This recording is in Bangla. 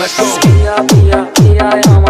Let's go.